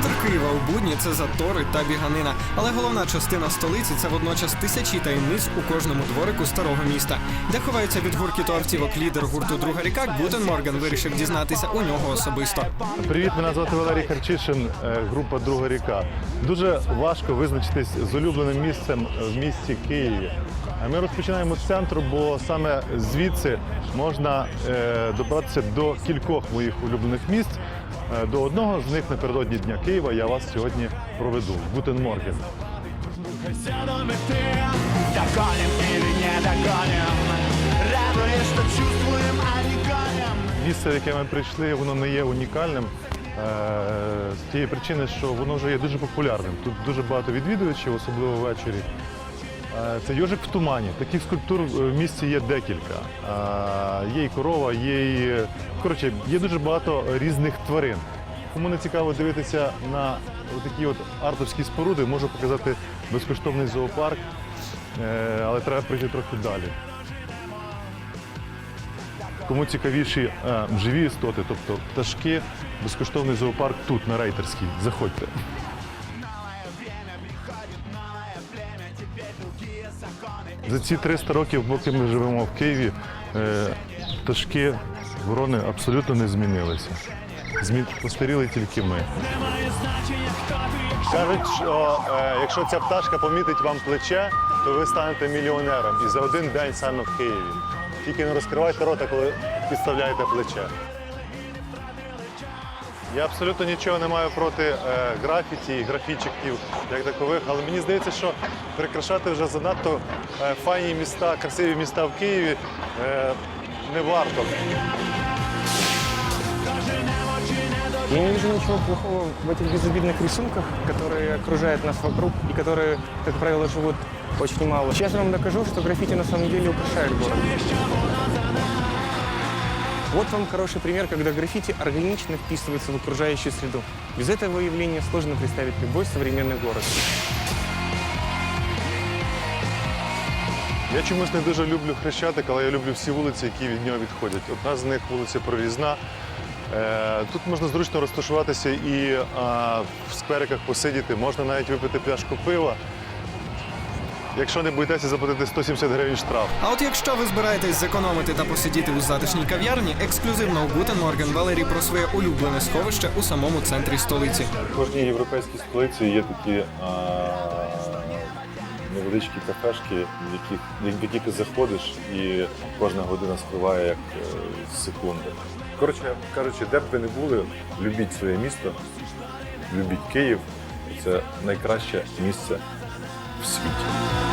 Києва у будні це затори та біганина. Але головна частина столиці це водночас тисячі таємниць у кожному дворику старого міста. Де ховаються від гуркіту автівок лідер гурту Друга ріка Гутен Морган вирішив дізнатися у нього особисто. Привіт, мене звати Валерій Харчишин, е, група Друга ріка. Дуже важко визначитись з улюбленим місцем в місті Києві. Ми розпочинаємо з центру, бо саме звідси можна е, добратися до кількох моїх улюблених місць. Е, До одного з них напередодні Дня Києва я вас сьогодні проведу. Гутен Морген. Місце, в яке ми прийшли, воно не є унікальним. е, З тієї причини, що воно вже є дуже популярним. Тут дуже багато відвідувачів, особливо ввечері. Е, Це йожик в тумані. Таких скульптур в місті є декілька. Е, Є і корова, є і коротше, є дуже багато різних тварин. Кому не цікаво дивитися на такі от артовські споруди, можу показати безкоштовний зоопарк, е, але треба прийти трохи далі. Кому цікавіші е, живі істоти, тобто пташки, безкоштовний зоопарк тут, на Рейтерській. Заходьте. За ці 300 років, поки ми живемо в Києві, е, пташки, ворони абсолютно не змінилися. Змі... Постаріли тільки ми. Кажуть, що е, якщо ця пташка помітить вам плече, то ви станете мільйонером. І за один день саме в Києві. Тільки не розкривайте рота, коли підставляєте плече. Я абсолютно нічого не маю проти е, графіті і графічиків як такових, але мені здається, що прикрашати вже занадто е, файні міста, красиві міста в Києві е, не варто. Я не вижу ничего плохого в этих безобидных рисунках, которые окружают нас вокруг и которые, как правило, живут очень мало. Сейчас я вам докажу, что граффити на самом деле украшает город. Вот вам хороший пример, когда граффити органично вписывается в окружающую среду. Без этого явления сложно представить любой современный город. Я чомусь не дуже люблю Хрещатик, але я люблю всі вулиці, які від нього відходять. Одна з них вулиця Прорізна. Е, Тут можна зручно розташуватися і а, в сквериках посидіти, можна навіть випити пляшку пива. Якщо не боїтеся заплатити 170 гривень штраф. А от якщо ви збираєтесь зекономити та посидіти у затишній кав'ярні, ексклюзивно у Гутен Морген Валерій про своє улюблене сховище у самому центрі столиці. В кожній європейській столиці є такі а, невеличкі кафешки, в яких, в які ти заходиш, і кожна година спливає як е, секунда. Коротше кажучи, де б ви не були, любіть своє місто, любіть Київ. Це найкраще місце в світі.